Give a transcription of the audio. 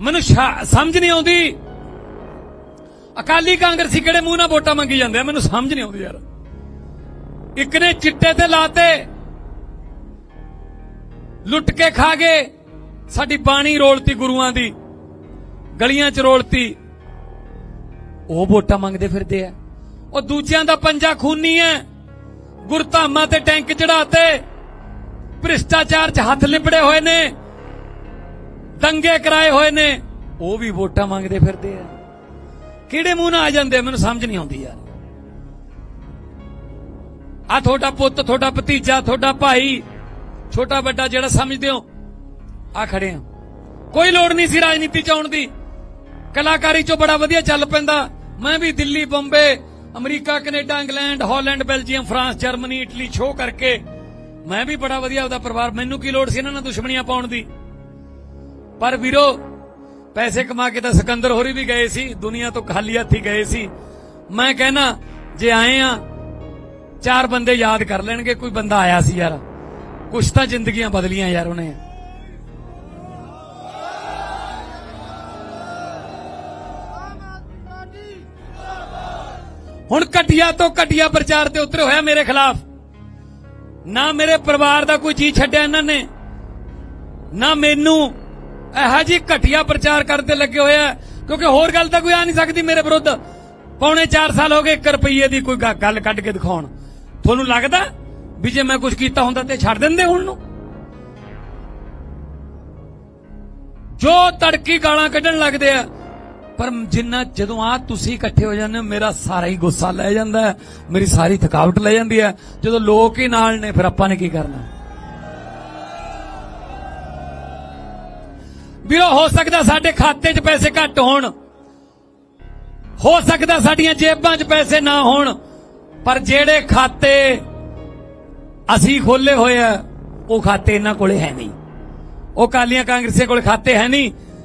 ਮੈਨੂੰ ਸ਼ਾ- ਸਮਝ ਨਹੀਂ ਆਉਂਦੀ। ਅਕਾਲੀ ਕਾਂਗਰਸੀ ਕਿਹੜੇ ਮੂੰਹ ਨਾਲ ਵੋਟਾਂ ਮੰਗੀ ਜਾਂਦੇ ਆ? ਮੈਨੂੰ ਸਮਝ ਨਹੀਂ ਆਉਂਦੀ ਯਾਰ। ਇੱਕ ਨੇ ਚਿੱਟੇ ਤੇ ਲਾਤੇ, ਲੁੱਟ ਕੇ ਖਾ ਗਏ, ਸਾਡੀ ਬਾਣੀ ਰੋਲਤੀ ਗੁਰੂਆਂ ਦੀ, ਗਲੀਆਂ ਚ ਰੋਲਤੀ। ਉਹ ਵੋਟਾਂ ਮੰਗਦੇ ਫਿਰਦੇ ਆ। ਉਹ ਦੂਜਿਆਂ ਦਾ ਪੰਜਾ ਖੂਨੀ ਹੈ ਗੁਰਧਾਮਾਂ ਤੇ ਟੈਂਕ ਚੜਾਤੇ ਭ੍ਰਿਸ਼ਟਾਚਾਰ 'ਚ ਹੱਥ ਲਿਪੜੇ ਹੋਏ ਨੇ। ਦੰਗੇ ਕਰਾਏ ਹੋਏ ਨੇ, ਉਹ ਵੀ ਵੋਟਾਂ ਮੰਗਦੇ ਫਿਰਦੇ ਆ। ਕਿਹੜੇ ਮੂੰਹ ਨਾਲ ਆ ਜਾਂਦੇ ਮੈਨੂੰ ਸਮਝ ਨਹੀਂ ਆਉਂਦੀ ਯਾਰ। ਆ ਤੁਹਾਡਾ ਪੁੱਤ, ਤੁਹਾਡਾ ਭਤੀਜਾ, ਤੁਹਾਡਾ ਭਾਈ, ਛੋਟਾ ਵੱਡਾ ਜਿਹੜਾ ਸਮਝਦੇ ਹੋ ਆ ਖੜੇ ਆ। ਕੋਈ ਲੋੜ ਨਹੀਂ ਸੀ ਰਾਜਨੀਤੀ ਚ ਆਉਣ ਦੀ। ਕਲਾਕਾਰੀ ਚੋਂ ਬੜਾ ਵਧੀਆ ਚੱਲ ਪੈਂਦਾ। ਮੈਂ ਵੀ Delhi, Bombay, America, Canada, England, Holland, Belgium, France, Germany, Italy, show ਕਰਕੇ ਮੈਂ ਵੀ ਬੜਾ ਵਧੀਆ ਉਹਦਾ ਪਰਿਵਾਰ, ਮੈਨੂੰ ਕੀ ਲੋੜ ਸੀ ਇਹਨਾਂ ਨਾਲ ਦੁਸ਼ਮਣੀਆਂ ਪਾਉਣ ਦੀ? ਪਰ ਵੀਰੋ, ਪੈਸੇ ਕਮਾ ਕੇ ਤਾਂ ਸਿਕੰਦਰ ਹੋਰੀ ਵੀ ਗਏ ਸੀ, ਦੁਨੀਆ ਤੋਂ ਖਾਲੀ ਹੱਥੀ ਗਏ ਸੀ। ਮੈਂ ਕਹਿਣਾ, ਜੇ ਆਏ ਆ, ਚਾਰ ਬੰਦੇ ਯਾਦ ਕਰ ਲੈਣਗੇ, ਕੋਈ ਬੰਦਾ ਆਇਆ ਸੀ ਯਾਰ। ਕੁਛ ਤਾਂ ਜ਼ਿੰਦਗੀਆਂ ਬਦਲੀਆਂ ਯਾਰ ਉਹਨੇ। ਹੁਣ ਘਟਿਆ ਤੋਂ ਘਟਿਆ ਪ੍ਰਚਾਰ ਤੇ ਉਤਰੇ ਹੋਇਆ ਮੇਰੇ ਖਿਲਾਫ। ਨਾ ਮੇਰੇ ਪਰਿਵਾਰ ਦਾ ਕੋਈ ਜੀ ਛੱਡਿਆ ਇਹਨਾਂ ਨੇ, ਨਾ ਮੈਨੂੰ ਇਹੋ ਜੀ ਘਟੀਆ ਪ੍ਰਚਾਰ ਕਰਦੇ ਲੱਗੇ ਹੋਏ ਹੋਇਆ ਕਿਉਂਕਿ ਹੋਰ ਗੱਲ ਤਾਂ ਕੋਈ ਆ ਨਹੀਂ ਸਕਦੀ ਮੇਰੇ ਵਿਰੁੱਧ। ਪੌਣੇ 4 ਸਾਲ ਹੋ ਗਏ 1 ਰੁਪਈਏ ਦੀ ਕੋਈ ਗ- ਗੱਲ ਕੱਢ ਕੇ ਦਿਖਾਉਣ। ਤੁਹਾਨੂੰ ਲੱਗਦਾ ਵੀ ਜੇ ਮੈਂ ਕੁਝ ਕੀਤਾ ਹੁੰਦਾ ਤੇ ਛੱਡ ਦਿੰਦੇ ਹੁਣ ਨੂੰ? ਜੋ ਤੜਕੀ ਗਾਲਾਂ ਕੱਢਣ ਲੱਗਦੇ ਆ, ਪਰ ਜਿੰਨਾ ਜਦੋਂ ਆ ਤੁਸੀਂ ਇਕੱਠੇ ਹੋ ਜਾਂਦੇ ਹੋ, ਮੇਰਾ ਸਾਰਾ ਹੀ ਗੁੱਸਾ ਲੈ ਜਾਂਦਾ ਹੈ, ਮੇਰੀ ਸਾਰੀ ਥਕਾਵਟ ਲੈ ਜਾਂਦੀ ਹੈ। ਜਦੋਂ ਲੋਕ ਹੀ ਨਾਲ ਨੇ, ਫਿਰ ਆਪਾਂ ਨੇ ਕੀ ਕਰਨਾ? ਵੀਰੋ ਹੋ ਸਕਦਾ ਸਾਡੇ ਖਾਤੇ 'ਚ ਪੈਸੇ ਘੱਟ ਹੋਣ। ਹੋ ਸਕਦਾ ਸਾਡੀਆਂ ਜੇਬਾਂ 'ਚ ਪੈਸੇ ਨਾ ਹੋਣ, ਪਰ ਜਿਹੜੇ ਖਾਤੇ ਅਸੀਂ ਖੋਲੇ ਹੋਏ ਆ, ਉਹ ਖਾਤੇ ਇਹਨਾਂ ਕੋਲੇ ਹੈ ਨਹੀਂ। ਉਹ ਕਾਲੀਆਂ ਕਾਂਗਰਸੀਆਂ ਕੋਲ ਖਾਤੇ ਹੈ ਨਹੀਂ